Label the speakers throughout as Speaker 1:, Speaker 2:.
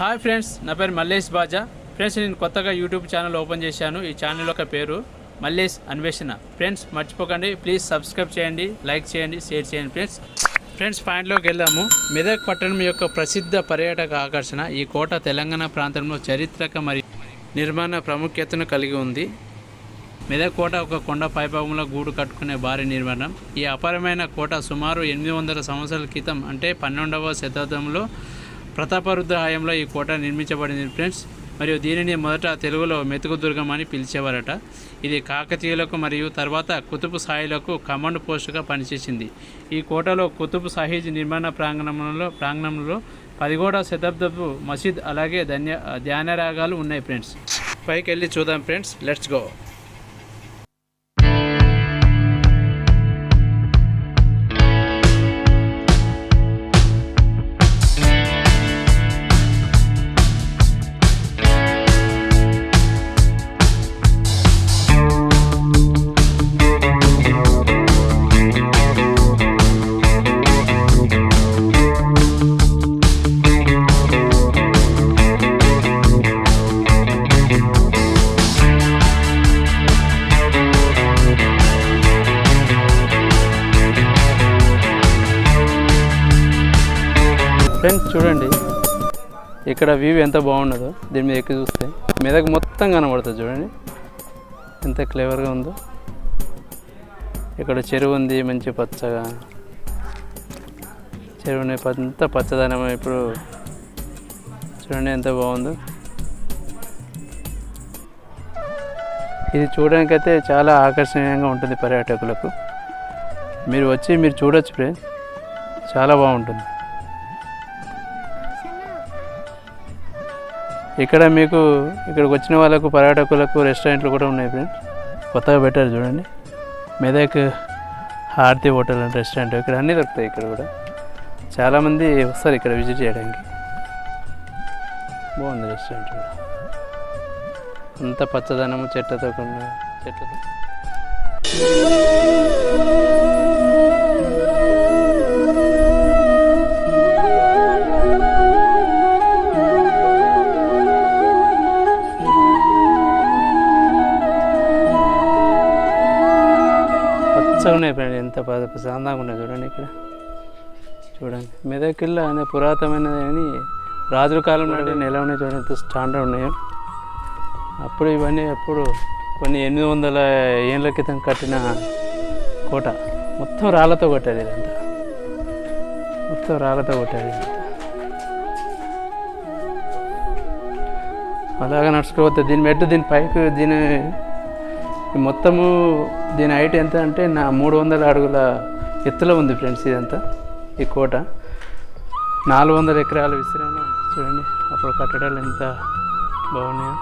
Speaker 1: Hi friends నా పేరు మల్లేష్ బాజా. Friends నేను కొత్తగా యూట్యూబ్ ఛానల్ ఓపెన్ చేశాను. ఈ ఛానల్ యొక్క పేరు మల్లేష్ అన్వేషణ. ఫ్రెండ్స్ మర్చిపోకండి ప్లీజ్ సబ్స్క్రైబ్ చేయండి లైక్ చేయండి షేర్ చేయండి ఫ్రెండ్స్. ఫ్రెండ్స్ పాయింట్లోకి వెళ్దాము. మెదక్ పట్టణం యొక్క ప్రసిద్ధ పర్యాటక ఆకర్షణ ఈ కోట తెలంగాణ ప్రాంతంలో చారిత్రక మరియు నిర్మాణ ప్రాముఖ్యతను కలిగి ఉంది. మెదక్ కోట ఒక కొండ పైభాగంలో గూడు కట్టుకునే భారీ నిర్మాణం. ఈ అపారమైన కోట సుమారు ఎనిమిది వందల సంవత్సరాల క్రితం అంటే పన్నెండవ శతాబ్దంలో ప్రతాపరుద్ర హయాంలో ఈ కోట నిర్మించబడింది ఫ్రెండ్స్. మరియు దీనిని మొదట తెలుగులో మెతుకు దుర్గం అని పిలిచేవారట. ఇది కాకతీయులకు మరియు తర్వాత కుతుబ్ సాయిలకు కమాండ్ పోస్టుగా పనిచేసింది. ఈ కోటలో కుతుబ్ సాహిజ్ నిర్మాణ ప్రాంగణంలో ప్రాంగణంలో పదిహేడవ శతాబ్దపు మసీద్ అలాగే ధన్య ధ్యాన రాగాలు ఉన్నాయి ఫ్రెండ్స్. పైకి వెళ్ళి చూద్దాం ఫ్రెండ్స్. Let's go. ఫ్రెండ్స్ చూడండి. ఇక్కడ వ్యూ ఎంత బాగున్నదో దీని మీద ఎక్కి చూస్తే మెదక్ మొత్తం కనబడుతుంది చూడండి. ఎంత క్లేవర్గా ఉందో. ఇక్కడ చెరువు ఉంది మంచి పచ్చగా. చెరువుని అంత పచ్చదనం ఇప్పుడు. చూడండి ఎంత బాగుందో. ఇది చూడడానికైతే చాలా ఆకర్షణీయంగా ఉంటుంది పర్యాటకులకు. మీరు వచ్చి మీరు చూడొచ్చు ఫ్రెండ్స్ చాలా బాగుంటుంది. ఇక్కడ మీకు ఇక్కడికి వచ్చిన వాళ్ళకు పర్యాటకులకు రెస్టారెంట్లు కూడా ఉన్నాయి ఫ్రెండ్స్ కొత్తగా పెట్టారు చూడండి. Medak Harthi hotel and restaurant. ఇక్కడ అన్నీ దొరుకుతాయి ఇక్కడ కూడా. చాలామంది వస్తారు ఇక్కడ విజిట్ చేయడానికి. బాగుంది రెస్టారెంట్ కూడా. అంత పచ్చదనము చెట్లతో కొన్ని చెట్లతో. పచ్చగా ఉన్నాయి ఫ్రెండ్ ఎంత ప్రశాంతంగా ఉన్నాయి చూడండి ఇక్కడ. చూడండి. మెదకిల్లా అనే పురాతనమైనది అని రాజుల కాలం నాటి ఎలా ఉన్నాయి చూడండి. ఎంత స్టాండర్డ్ ఉన్నాయో. అప్పుడు ఇవన్నీ అప్పుడు కొన్ని ఎనిమిది వందల ఏళ్ళ క్రితం కట్టిన కోట. మొత్తం రాళ్ళతో కొట్టారు ఇదంతా. మొత్తం రాళ్ళతో కొట్టారు అలాగే నడుచుకోవద్దు దీని మెట్టు దీని పైకి దీని మొత్తము దీని హైట్ ఎంత అంటే నా మూడు వందల అడుగుల ఎత్తులో ఉంది ఫ్రెండ్స్ ఇదంతా ఈ కోట. నాలుగు వందల ఎకరాల విస్తీర్ణం చూడండి అప్పుడు కట్టడాలు ఎంత బాగున్నాయో.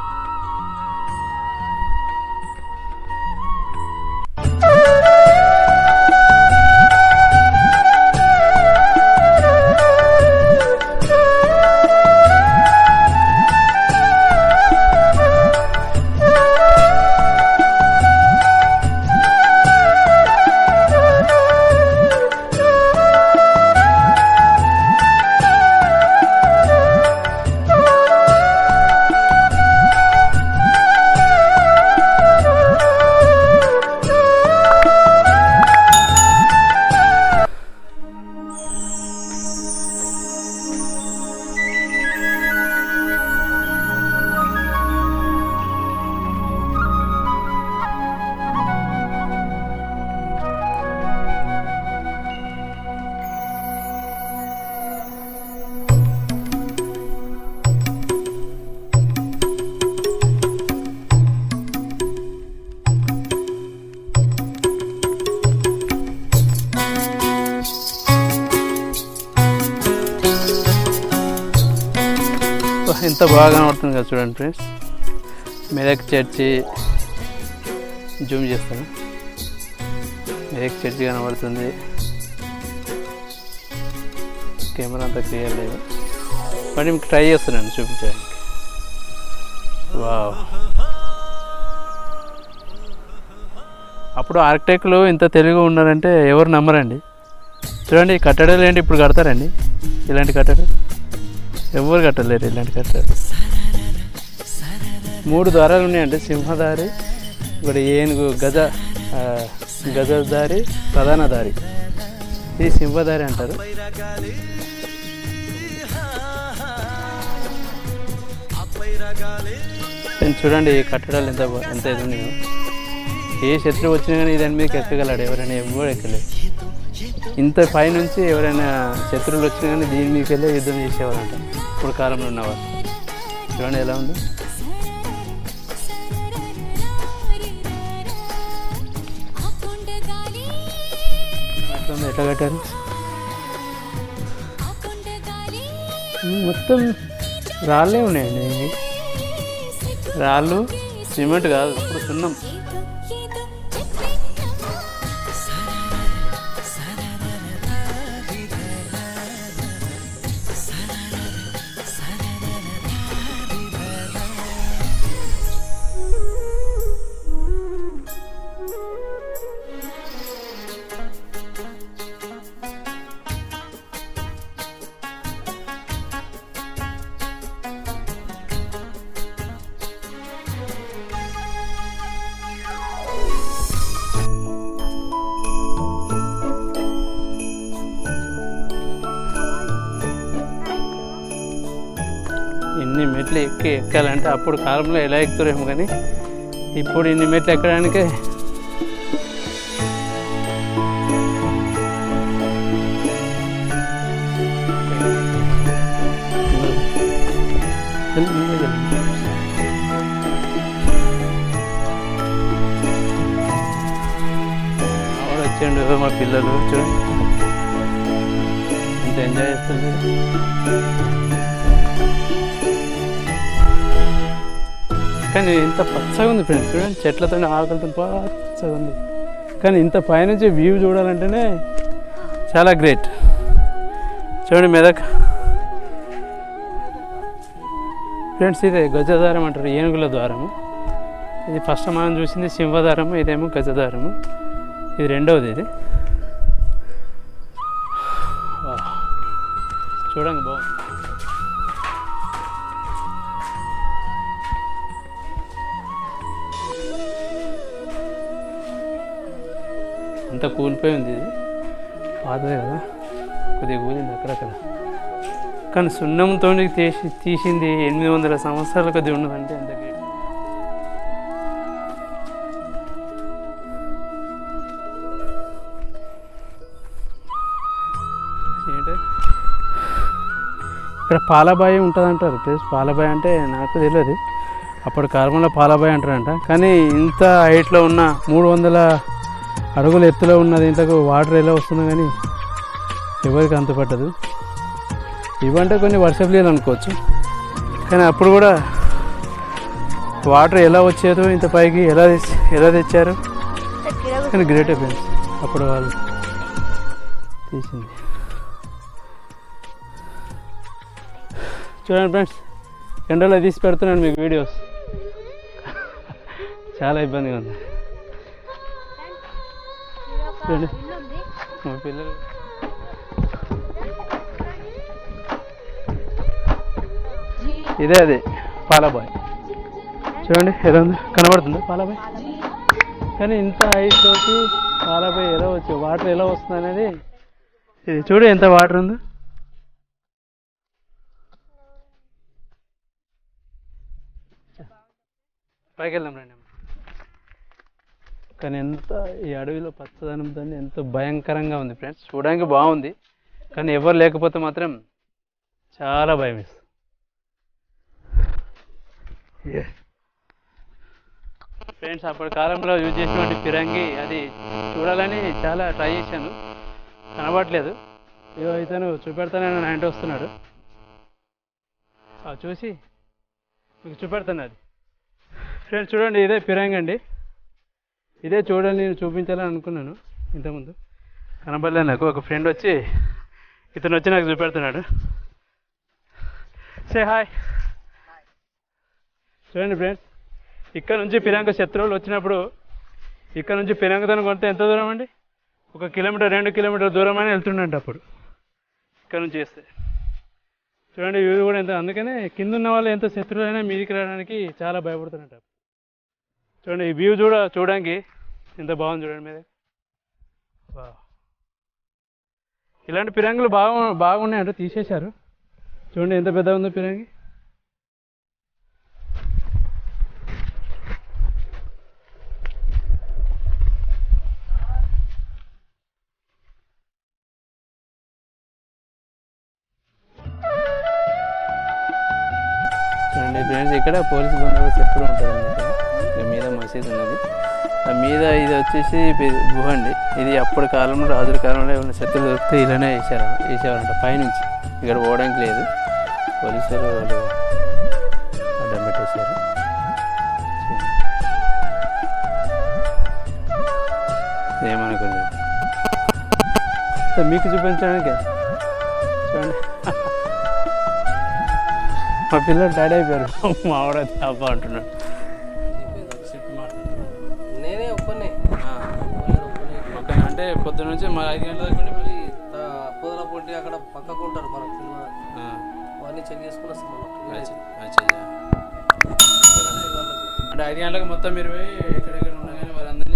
Speaker 1: బాగా కనబడుతుంది కదా చూడండి ఫ్రెండ్స్. మెదక్ చర్చి జూమ్ చేస్తాను. మెదక్ చర్చి కనబడుతుంది. కెమెరా అంతా క్లియర్ లేదు. మరి మీకు ట్రై చేస్తున్నాను చూపించడానికి. వావ్. అప్పుడు ఆర్కిటెక్ట్లు ఇంత తెలుగు ఉన్నారంటే ఎవరు నమ్మరండి. చూడండి కట్టడాలు ఏంటి ఇప్పుడు కడతారండి? ఇలాంటి కట్టడాలు? ఎవరు కట్టలేరు ఇలాంటి కట్టారు మూడు ద్వారాలు ఉన్నాయండి సింహదారి ఇప్పుడు ఏనుగు గజ గజదారి ప్రధాన దారి. ఇది సింహదారి అంటారు. నేను చూడండి ఈ కట్టడాలు ఎంత ఎంత ఇది ఏ శత్రువు వచ్చినా కానీ దాని మీదకి ఎక్కగలడు ఎవరైనా ఎవరు ఎక్కలేదు ఇంత పైనుంచి ఎవరైనా శత్రువులు వచ్చినా కానీ దీని మీకు వెళ్ళే యుద్ధం చేసేవారంట. ఇప్పుడు కాలంలో ఉన్నవారు. చూడండి ఎలా ఉంది. ఎట్లా కట్టారు? మొత్తం రాళ్ళే ఉన్నాయండి. రాళ్ళు సిమెంట్ కాదు ఇప్పుడు సున్నం. ఇన్ని మెట్లు ఎక్కి ఎక్కాలంటే అప్పుడు కాలంలో ఎలా ఎక్కుతారేమో కానీ ఇప్పుడు ఇన్ని మెట్లు ఎక్కడానికి ఆవిడ మా పిల్లలు చూడండి. ఎంత ఎంజాయ్ చేస్తుంది కానీ ఇంత పచ్చగా ఉంది ఫ్రెండ్స్. చూడండి చెట్లతో ఆకులతో పచ్చగా ఉంది. కానీ ఇంత పైనుంచి వ్యూ చూడాలంటేనే చాలా గ్రేట్. చూడండి మెదక్. ఫ్రెండ్స్ ఇదే గజదారం అంటారు ఏనుగుల ద్వారము ఇది ఫస్ట్ మనం చూసింది సింహదారము ఇదేమో గజదారము ఇది రెండవది ఇది. చూడండి బాగుంది. అంత కూలిపోయి ఉంది ఇది. పాతదే కదా? కొద్దిగా కూలింది అక్కడక్కడ. కానీ సున్నంతో తీసి తీసింది ఎనిమిది వందల సంవత్సరాల కొద్ది ఉన్నదంటే ఎంత గ్రేట్ ఇక్కడ పాలబాయి ఉంటుంది అంటారు ప్లేస్ పాలబాయి అంటే నాకు తెలియదు. అప్పుడు కాలంలో పాలబాయి అంటారంట. కానీ ఇంత హైట్లో ఉన్న మూడు వందల అడుగుల ఎత్తులో ఉన్నది ఇంతకు వాటర్ ఎలా వస్తుందో కానీ ఎవరికి అంత పట్టదు. ఇవంటే కొన్ని వర్షపు నీళ్ళు అనుకోవచ్చు. కానీ అప్పుడు కూడా వాటర్ ఎలా వచ్చేదో ఇంత పైకి ఎలా ఎలా తెచ్చారు. కానీ గ్రేట్ ఫ్రెండ్స్ అప్పుడు వాళ్ళు తీసింది. చూడండి ఫ్రెండ్స్ ఎండలో తీసి పెడుతున్నాను మీకు వీడియోస్ చాలా ఇబ్బందిగా ఉంది. పిల్లలు ఇదే అది పాలబాయ్. చూడండి ఏదో ఉంది కనబడుతుందా పాలబాయ్? కానీ ఇంత హైట్లోకి పాలబాయ్ ఎలా వచ్చి వాటర్ ఎలా వస్తుంది అనేది ఇది చూడు ఎంత వాటర్ ఉందో. పైకి వెళ్దాం రండి. కానీ ఎంత ఈ అడవిలో పచ్చదనంతో ఎంతో భయంకరంగా ఉంది ఫ్రెండ్స్ చూడడానికి బాగుంది. కానీ ఎవరు లేకపోతే మాత్రం చాలా భయం ఫ్రెండ్స్ అప్పటి కాలంలో యూజ్ చేసినటువంటి ఫిరంగి అది చూడాలని చాలా ట్రై చేశాను. కనబడట్లేదు. ఇగో ఇతను చూపెడతానని నా ఇంటి వస్తున్నాడు. చూసి మీకు చూపెడతాను అది. ఫ్రెండ్స్ చూడండి ఇదే ఫిరంగి అండి ఇదే చూడండి నేను చూపించాలని అనుకున్నాను ఇంతకుముందు. కనబడలేదు నాకు ఒక ఫ్రెండ్ వచ్చి ఇతను వచ్చి నాకు చూపెడుతున్నాడు. సే హాయ్ చూడండి ఫ్రెండ్స్ ఇక్కడ నుంచి పిరంగ శత్రువులు వచ్చినప్పుడు ఇక్కడ నుంచి పిరంగతను కొడితే ఎంత దూరం అండి? ఒక కిలోమీటర్ రెండు కిలోమీటర్ దూరం అని వెళ్తుండంట అప్పుడు. ఇక్కడ నుంచి వేస్తే చూడండి వ్యూ కూడా ఎంత అందుకనే కింద ఉన్న వాళ్ళు ఎంత శత్రువులైనా మీదికి రావడానికి చాలా భయపడుతున్నట్టు చూడండి ఈ వ్యూ చూడ చూడడానికి ఎంత బాగుంది చూడండి మీద ఇలాంటి పిరంగులు బాగు బాగున్నాయంట తీసేశారు. చూడండి ఎంత పెద్ద ఉందో పిరంగి. ఫ్రెండ్స్ ఇక్కడ పోలీసు బందోబస్తు ఎప్పుడు ఉంటుంది ఇక మీద మసీద్ ఉన్నది. ఆ మీద ఇది వచ్చేసి గుహ అండి. ఇది అప్పటి కాలంలో రాజుల కాలంలో ఏమైనా శత్రులు దొరికితే ఇలానే వేసారు వేసేవారంట. పైనుంచి ఇక్కడ పోవడానికి లేదు. పోలీసులు వాళ్ళు అడ్డం పెట్టేశారు. ఏమనుకోలేదు మీకు చూపించడానికి చూడండి. మా పిల్లలు డాడీ అయిపోయారు. మా ఆవిడ అబ్బ అంటున్నాడు. ఓకే అంటే పొద్దున నుంచి మా ఐదు గంటల దాకా ఉండి మళ్ళీ
Speaker 2: పొదల పొట్టి అక్కడ పక్కకు ఉంటారు మనకు తెలియదు
Speaker 1: ఆ,
Speaker 2: అవన్నీ చెక్ చేసుకుని వస్తాం మనం
Speaker 1: మ్యాచ్ మ్యాచ్ అయ్యా. అంటే ఐదు గంటలకు మొత్తం మీరు పోయి ఎక్కడెక్కడ ఉండగానే వారందరినీ